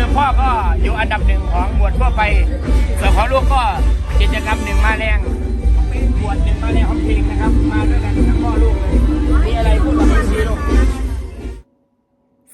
คือพ่อก็อยู่อันดับหนึ่งของหมวดทั่วไป ส่วนของลูกก็กิจกรรมหนึ่งมาแรงหมวดหนึ่งมาแรงของเพลงนะครับ มาด้วยกันทั้งพ่อลูกเลยมีอะไรพูดกับพี่ชีลูก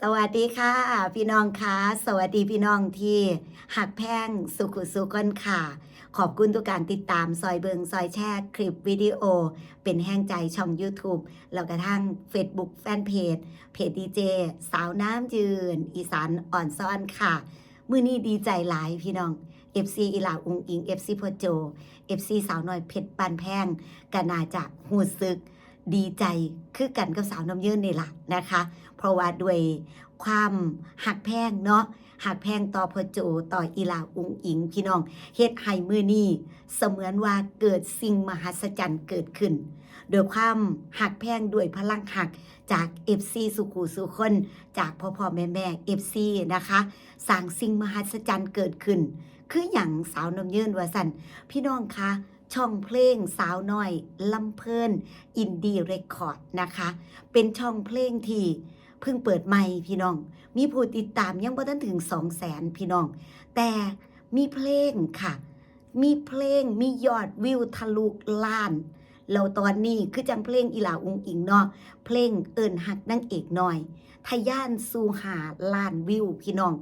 สวัสดีค่ะ พี่น้องคะสวัสดีพี่น้องที่หักแพงสุขุสุกันค่ะ ขอบคุณทุกการติดตามซอยเบิงซอยแชร์คลิปวิดีโอ เป็นแห้งใจช่อง YouTube แล้วกระทั่ง Facebook แฟนเพจเพจดีเจสาวน้ำยืน อีสานอ่อนซ่อนค่ะ มือนี้ดีใจหลายพี่น้อง FC อีหลาอุงอิง FC พอโจ FC สาวน้อยเพชรปานแพงก็น่าจะหูซึกดีใจคือกันกับสาวน้ำยืนนี่ล่ะนะคะ เพราะว่าด้วย ความหักแพงเนาะหักแพงต่อพอโจต่ออีลาอุงอิงพี่น้องเฮ็ดให้มือนี้เสมือนว่าเกิดสิ่งมหัศจรรย์เกิดขึ้นโดยความหักแพงด้วยพลังหักจาก FC สุขูสุคนจากพ่อพ่อแม่แม่ FC นะคะสร้างสิ่งมหัศจรรย์เกิดขึ้น คืออย่างสาวน้ำยืนวาสันพี่น้องคะช่องเพลงสาวน้อยลำเพลินอินดี้เรคคอร์ดนะคะ เป็นช่องเพลงที่ เพิ่งเปิดใหม่พี่น้อง มีผู้ติดตามยังบ่ทันถึง2 0 0แสนพี่น้อง แต่มีเพลงค่ะ มีเพลงมียอดวิวทะลุล้านแล้วตอนนี้คือจังเพลงอีหลาอุงอิงเนาะเพลงเอิญหักนางเอกหน่อยทะย่านสู่หาล้านวิวพี่น้อง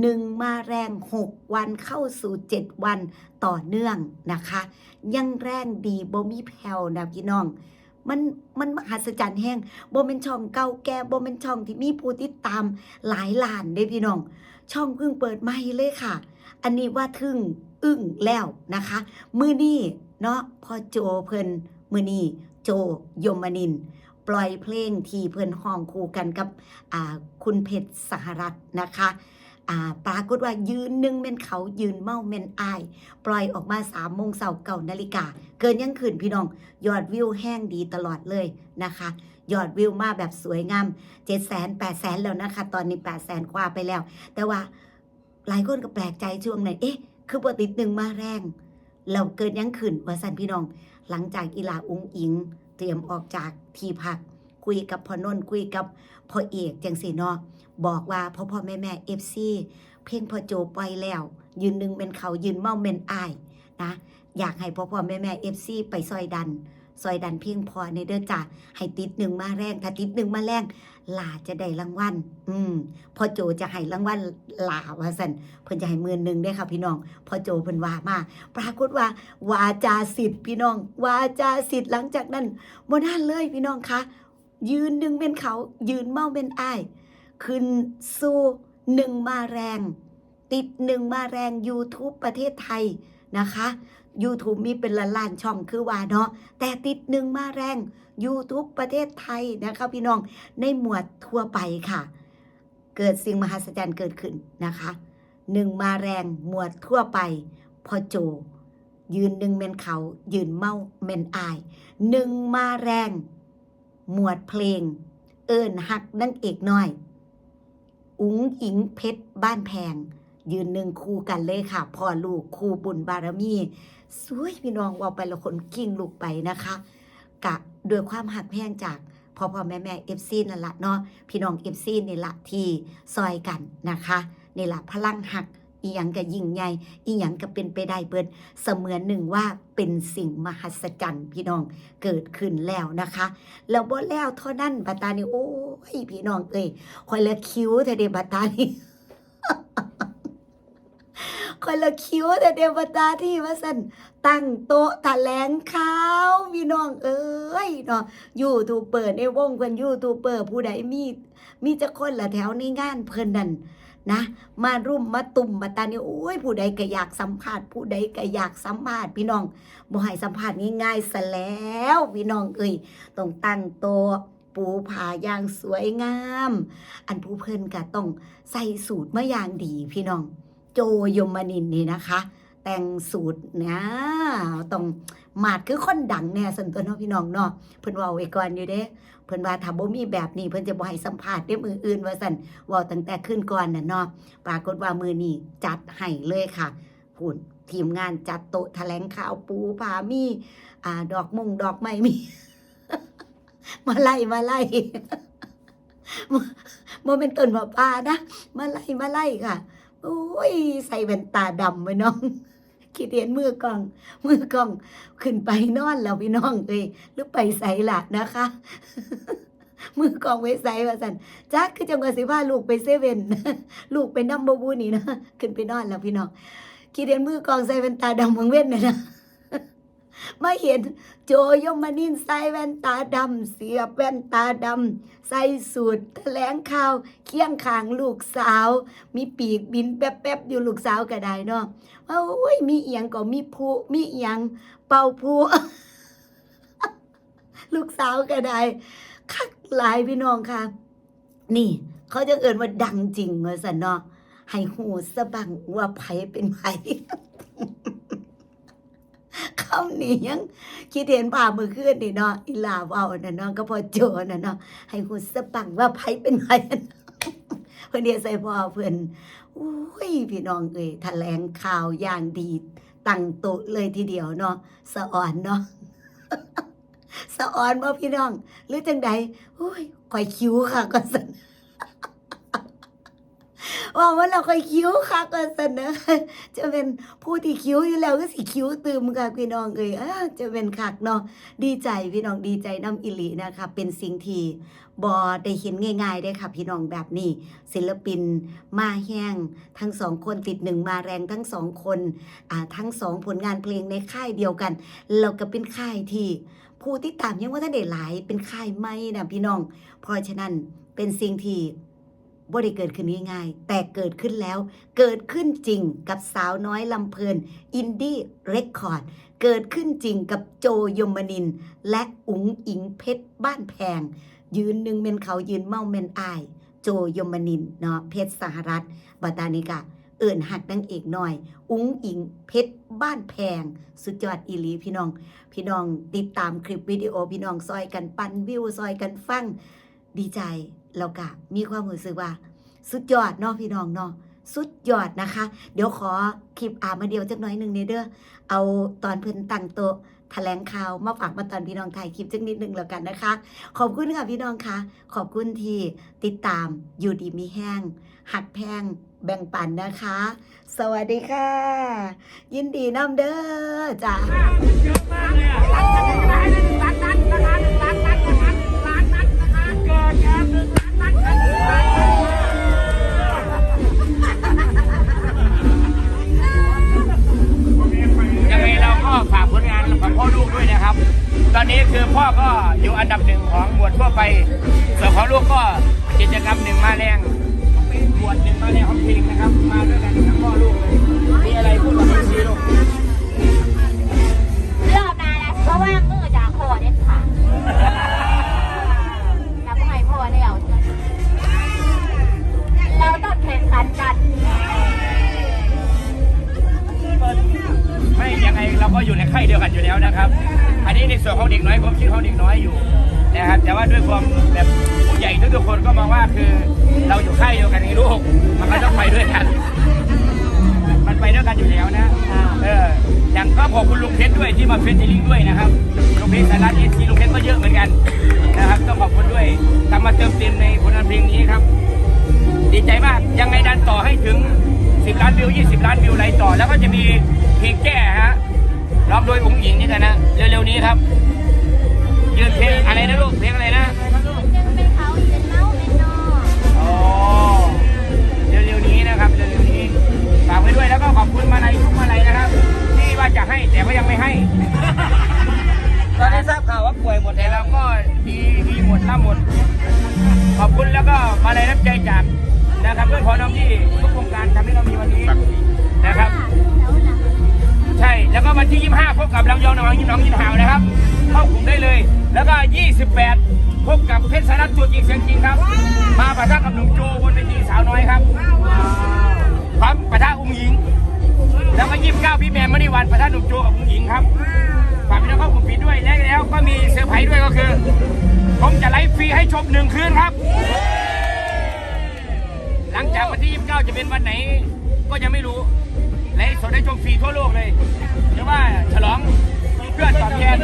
หนึ่งมาแรง6วันเข้าสู่7วันต่อเนื่องนะคะ ยังแรงดีบ่มีแผ่วนะพี่น้อง มันมันมหัศจรรย์แห้งบ่เป็นช่องเก่าแก่บ่เป็นช่องที่มีผู้ติดตามหลายล้านเด้พี่น้อง ช่องเพิ่งเปิดใหม่เลยค่ะ อันนี้ว่าทึ่งอึ้งแล้วนะคะ มือนี้เนาะพอโจเพิ่นมือนี้โจยมนิน ปล่อยเพลงที่เพิ่นห้องคู่กันกับคุณเพชรสหรัฐนะคะ ปรากฏว่ายืนหนึ่งเม่นเขายืนเมาเม่นอาย ปล่อยออกมา3ามโมงเสาร์เก่านาฬิกา เกินยังขึ้นพี่น้อง ยอดวิวแห้งดีตลอดเลยนะคะ ยอดวิวมาแบบสวยงาม7 0 0 0 0 8 0 0 0 0แสนแล้วนะคะ ตอนนี้8 0 0 0 0 0กว่าไปแล้ว แต่ว่าหลายคนก็แปลกใจช่วงไหนเอ๊ะ คือปกติหนึ่งมาแรงเราเกินยังขึ้นว่าสันพี่น้อง หลังจากอีลาอุ้งอิง เตรียมออกจากที่พัก คุยกับพ่อนนท์คุยกับพ่อเอกจังสีเนาะบอกว่าพ่อพ่อแม่แม่เอฟซีเพลงพ่อโจปล่อยแล้ว ยืนหนึ่งเป็นเขายืนเมาเป็นอายนะอยากให้พ่อพ่อแม่แม่เอฟซีไปซอยดันซอยดันเพียงพอในเด้อจ้าให้ติดหนึ่งมาแรงถ้าติดหนึ่งมาแรงหลาจะได้รางวัลอืมพ่อโจจะให้รางวัลหลาว่าสันเพิ่นจะให้หมื่นหนึ่งได้ค่ะพี่น้องพ่อโจเพิ่นว่ามาปรากฏว่าวาจาสิทธิ์พี่น้องวาจาสิทธิ์หลังจากนั้นบ่นานเลยพี่น้องคะ ยืนหนึ่งเป็นเขา ยืนเมาเป็นอ้ายขึ้นสู่หนึ่งมาแรง ติดหนึ่งมาแรง YouTube ประเทศไทยนะคะ YouTube มีเป็นล้านล้านช่องคือว่าเนาะแต่ติดหนึ่งมาแรง YouTube ประเทศไทยนะคะพี่น้องในหมวดทั่วไปค่ะ เกิดสิ่งมหัศจรรย์เกิดขึ้นนะคะหนึ่งมาแรงหมวดทั่วไปพอโจ ยืนหนึ่งเมนเขา ยืนเมาเมนอายหนึ่งมาแรง หมวดเพลง เอิญหักนั่งเอกน้อย อุ๋งอิงเพชรบ้านแพง ยืนหนึ่งคู่กันเลยค่ะพ่อลูกคู่บุญบารมี สวยพี่น้องว่าไปละคนกิ้งลูกไปนะคะกะด้วยความหักแพงจากพ่อพ่อแม่แม่เอฟซีนั่นละเนาะพี่น้องเอฟซีนี่ละที่ซอยกันนะคะนี่ละพลังหัก อีหยังก็ยิ่งใหญ่อีหยังก็เป็นไปได้เบิดเสมือนหนึ่งว่าเป็นสิ่งมหัศจรรย์พี่น้องเกิดขึ้นแล้วนะคะแล้วบ่แล้วเท่านั้นบัตานี่โอ้ยพี่น้องเอ้ยคอยละคิ้วแต่เดบัตานี่คอยละคิ้วแต่เดบัตาที่ว่าสันตั้งโต๊ะแถลงข่าวพี่น้องเอ้ยเนาะยูทูบเบอร์ในวงเพิ่นยูทูบเบอร์ผู้ใดมี มีจะคนละแถวในงานเพิ่นนั่น นะ มารุ่มมาตุ่มมาตานี่โอ้ยผู้ใดก็อยากสัมภาษณ์ผู้ใดก็อยากสัมภาษณ์พี่น้องบ่ให้สัมภาษณ์ง่ายๆซะแล้วพี่น้องเอ้ยต้องตั้งโต๊ะปูผาอย่างสวยงาม อันผู้เพิ่นก็ต้องใส่สูตรมาอย่างดีพี่น้อง โจยมนินนี่นะคะ แต่งสูตรนะต้อง มาดคือคนดังแน่สันตัวเนาะพี่น้องเนาะเพิ่นว่าไว้ก่อนอยู่เด้ เพิ่นว่าถ้าบ่มีแบบนี้เพิ่นจะบ่ให้สัมภาษณ์เด้มืออื่นว่าซั่นว้าตั้งแต่ขึ้นก่อนน่ะเนาะปรากฏว่ามือนี้จัดให้เลยค่ะหุ่นทีมงานจัดโต๊ะแถลงข่าวปูผามีอ่าดอกมงดอกไม้มี มาไล่มาไล่โมเป็นต้นว่าปลานะมาไล่มาไล่ค่ะโอ้ย ใส่แว่นตาดำไว้น้อง คิดเห็นมือกล้อง มือกล้อง ขึ้นไปนอนแล้วพี่น้องเอ้ยหรือไปใส่ละนะคะ มือกล้องไว้ใส่ว่าสันจักคือจังหวะสิว่าลูกไปเซเว่นลูกไปนัมบบูนี่นะขึ้นไปนอนแล้วพี่น้องคิดเห็นมือกล้องใส่แว่นตาดำเมืองเว้นนะนะ มาเห็นโจยมานินใส่แว่นตาดำเสียบแว่นตาดำใส่สูตรแถลงข่าวเคียงขางลูกสาว มีปีกบินแป๊บๆอยู่ลูกสาวก็ได้เนาะว่าโอ้ยมีเอียงก็มีผู้มีเอียงเป่าผู้ลูกสาวก็ได้คักหลายพี่น้องค่ะ นี่ เขาจะเอ่นว่าดังจริงว่าสันเนาะให้หูสะบังว่าไผเป็นไผ คำนี้ยังคิดเห็นผ่ามือขึ้นนี่เนาะอีลาเว้าน่ะเนาะก็พอโจน่ะเนาะให้หูสะบังว่าไผเป็นไผเพื่อนเดียใส่พ่อเพื่อนอุ้ยพี่น้องเอ้ยแถลงข่าวอย่างดีตั้งโต๊ะเลยทีเดียวเนาะสะอ่อนเนาะสะอ่อนบ่พี่น้อง หรือจังใดโอ้ยข่อยคิ้วค่ะก็สัน ว่าว่าเราค่อยคิ้วค่ะก็สันนะจะเป็นผู้ที่คิ้วอยู่แล้วก็สิคิ้วตืมค่ะพี่น้องเอ้ยจะเป็นคักเนาะดีใจพี่น้องดีใจน้ำอิลีนะคะ เป็นสิ่งที่บอได้เห็นง่ายๆได้ค่ะ พี่น้องแบบนี้ ศิลปินมาแห้งทั้งสองคนติดหนึ่งมาแรงทั้งสองคนอ่าทั้งสองผลงานเพลงในค่ายเดียวกันเราก็เป็นค่ายที่ผู้ที่ตามยังว่าท่านเดหลายเป็นค่ายไม่นะพี่น้อง เพราะฉะนั้นเป็นสิ่งที่ บ่ได้เกิดขึ้นง่ายๆ แต่เกิดขึ้นแล้ว เกิดขึ้นจริงกับสาวน้อยลำเพลินอินดี้เรคคอร์ด เกิดขึ้นจริงกับโจยมนิน และอุ๋งอิงเพชรบ้านแพง ยืนหนึ่งเป็นเขายืนเมาเมนอาย โจยมนินเนาะเพชรสหรัฐบัตานิกาเอิ่นหักนางเอกหน่อย อุ๋งอิงเพชรบ้านแพง สุดยอดอีลีพี่น้อง พี่น้องติดตามคลิปวิดีโอพี่น้องซอยกันปันวิวซอยกันฟังดีใจ แล้วก็มีความรู้สึกว่า สุดยอดเนาะพี่น้องเนาะสุดยอดนะคะ เดี๋ยวขอคลิปอามาเดียวจักน่อยหนึ่งเนเด้อเอาตอนเพิ่นตั้งโต๊ะแถลงข่าวมาฝากมาตอนพี่น้องถ่ายคลิปจักนิดหนึ่งแล้วกันนะคะ ขอบคุณค่ะพี่น้องค่ะขอบคุณที่ติดตามอยู่ดีมีแห้ง หักแพงแบ่งปันนะคะ สวัสดีค่ะ ยินดีน้ำเด้อจ้าเยอะมากเลยอะยังไง ในส่วนของเด็กน้อยผมคิดของเด็กน้อยอยู่นะครับแต่ว่าด้วยความแบบผู้ใหญ่ทุกๆคนก็มองว่าคือเราอยู่ค่ายเดียวกันไงลูกมันก็ต้องไปด้วยกัน มันไปด้วยกันอยู่แล้วนะเอออย่างก็ขอบคุณลุงเพชรด้วยที่มาเฟสติลิงด้วยนะครับลุงเพชรสารัตเอซีลุงเพชรก็เยอะเหมือนกันนะครับต้องขอบคุณด้วยทำมาเติมเต็มในผลงานเพลงนี้ครับ ดีใจมากยังไงดันต่อให้ถึง 10 ล้านวิว 20 ล้านวิวไหลต่อ แล้วก็จะมีเพลงแก้ฮะ ร้องโดยองค์หญิงนี่กันนะ เร็วๆนี้ครับ ยืนเพลงอะไรนะลูก เพลงอะไรนะเป็นเขาเป็นเมาเป็นนออ๋อเร็วๆนี้นะครับ เร็วๆนี้ ฝากไว้ด้วยแล้วก็ขอบคุณมาลัยทุกมาลัยนะครับ ที่ว่าจะให้แต่ก็ยังไม่ให้ ตอนนี้ทราบข่าวว่าป่วยหมดแต่เราก็ดีดีหมดล่าหมด ขอบคุณแล้วก็มาลัยน้ำใจจากนะครับเพื่อนพ้องน้องที่ทุกโครงการทำให้เรามีวันนี้นะครับ แล้วก็วันที่ 25 พบกับลำยองน้องยิ้มน้องยิ้มหาวนะครับ เข้ากลุ่มได้เลย แล้วก็ 28 พบกับเพชรสารัตตัวจริงเสียงจริงครับ มาปะทะกับหนุ่มโจบนเวทีสาวน้อยครับพร้อมปะทะอุ้งหญิง แล้วก็29พี่แมนมณีวันปะทะหนุ่มโจกับอุ้งหญิงครับฝากพี่น้องเข้ากลุ่มปิดด้วยและแล้วก็มีเซอร์ไพรส์ด้วยก็คือ ผมจะไลฟ์ฟรีให้ชมหนึ่งคืนครับ หลังจากวันที่ 29 จะเป็นวันไหน ก็ยังไม่รู้ ฟ์สดได้ชมฟรีทั่วโลกเลยหรือว่าฉลองเพื่อตอบแทน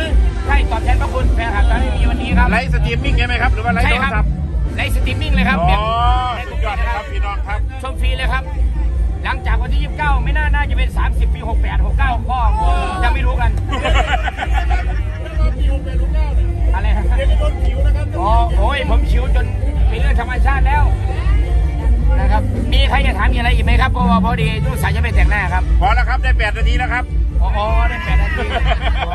ใช่ตอบแทนพระคุณแฟนคลับที่มีวันนี้ครับ ไลฟ์สตรีมมิ่งใช่ไหมครับ หรือว่าไลฟ์ใช่โทครรับ ศัพท์ไลฟ์สตรีมมิ่งเลยครับอ๋อแบบสุดยอดนะครับพี่น้องครับ ชมฟรีเลยครับ หลังจากวันที่ 29 ไม่น่าน่าจะเป็น 30 ปี 68 69ก็ยังไม่รู้กัน อะไรนะอ๋อโอ้ยผมชิวจนเป็นเรื่องธรรมชาติแล้วนะ ครับ มีใครจะถามมีอะไรอีกไหมครับเพราะว่าพอดีลูกสาวจะไปแต่งหน้าครับ พอแล้วครับได้แปดนาทีแล้วครับ อ๋อได้แปดนาทีอ๋อ